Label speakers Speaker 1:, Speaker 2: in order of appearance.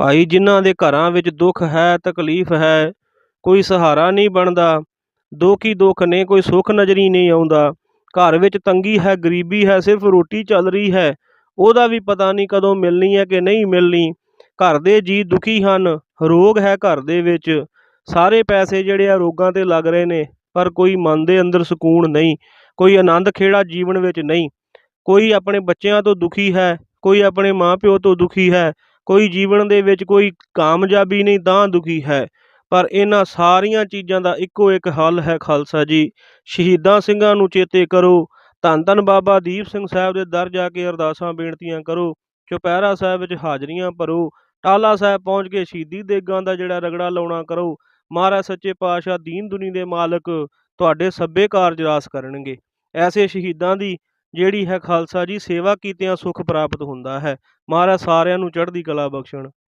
Speaker 1: ਭਾਈ ਜਿਨ੍ਹਾਂ ਦੇ ਘਰਾਂ ਵਿੱਚ ਦੁੱਖ ਹੈ, ਤਕਲੀਫ ਹੈ, ਕੋਈ ਸਹਾਰਾ ਨਹੀਂ ਬਣਦਾ। ਦੁੱਖ ਹੀ ਦੁੱਖ ਨੇ, ਕੋਈ ਸੁੱਖ ਨਜ਼ਰੀ ਨਹੀਂ ਆਉਂਦਾ। ਘਰ ਵਿੱਚ ਤੰਗੀ ਹੈ, ਗਰੀਬੀ ਹੈ, ਸਿਰਫ ਰੋਟੀ ਚੱਲ ਰਹੀ ਹੈ। ਉਹਦਾ ਵੀ ਪਤਾ ਨਹੀਂ ਕਦੋਂ ਮਿਲਣੀ ਹੈ ਕਿ ਨਹੀਂ ਮਿਲਣੀ। ਘਰ ਦੇ ਜੀ ਦੁਖੀ ਹਨ, ਰੋਗ ਹੈ ਘਰ ਦੇ ਵਿੱਚ। ਸਾਰੇ ਪੈਸੇ ਜਿਹੜੇ ਆ ਰੋਗਾਂ ਤੇ ਲੱਗ ਰਹੇ ਨੇ, ਪਰ ਕੋਈ ਮਨ ਦੇ ਅੰਦਰ ਸਕੂਨ ਨਹੀਂ, ਕੋਈ ਆਨੰਦ ਖੇੜਾ ਜੀਵਨ ਵਿੱਚ ਨਹੀਂ। ਕੋਈ ਆਪਣੇ ਬੱਚਿਆਂ ਤੋਂ ਦੁਖੀ ਹੈ, ਕੋਈ ਆਪਣੇ ਮਾਪਿਓ ਤੋਂ ਦੁਖੀ ਹੈ ਕੋਈ ਜੀਵਨ ਦੇ ਵਿੱਚ ਕੋਈ ਕਾਮਯਾਬੀ ਨਹੀਂ ਤਾਂ ਦੁਖੀ ਹੈ। ਪਰ ਇਹਨਾਂ ਸਾਰੀਆਂ ਚੀਜ਼ਾਂ ਦਾ ਇੱਕੋ ਇੱਕ ਹੱਲ ਹੈ ਖਾਲਸਾ ਜੀ। ਸ਼ਹੀਦਾਂ ਸਿੰਘਾਂ ਨੂੰ ਚੇਤੇ ਕਰੋ। ਧੰਨ ਧੰਨ ਬਾਬਾ ਦੀਪ ਸਿੰਘ ਸਾਹਿਬ ਦੇ ਦਰ ਜਾ ਕੇ ਅਰਦਾਸਾਂ ਬੇਨਤੀਆਂ ਕਰੋ। ਚੁਪਹਿਰਾ ਸਾਹਿਬ ਵਿੱਚ ਹਾਜ਼ਰੀਆਂ ਭਰੋ। ਟਾਲਾ ਸਾਹਿਬ ਪਹੁੰਚ ਕੇ ਸ਼ਹੀਦੀ ਦੇਗਾਂ ਦਾ ਜਿਹੜਾ ਰਗੜਾ ਲਾਉਣਾ ਕਰੋ। ਮਹਾਰਾਜ ਸੱਚੇ ਪਾਤਸ਼ਾਹ ਦੀਨ ਦੁਨੀ ਦੇ ਮਾਲਕ ਤੁਹਾਡੇ ਸੱਭੇ ਕਾਰਜ ਰਾਸ ਕਰਨਗੇ। ਐਸੇ ਸ਼ਹੀਦਾਂ ਦੀ ਜਿਹੜੀ ਹੈ ਖਾਲਸਾ ਜੀ, ਸੇਵਾ ਕੀਤਿਆਂ ਸੁਖ ਪ੍ਰਾਪਤ ਹੁੰਦਾ ਹੈ। ਮਹਾਰਾਜ ਸਾਰਿਆਂ ਨੂੰ ਚੜ੍ਹਦੀ ਕਲਾ ਬਖਸ਼ਣ।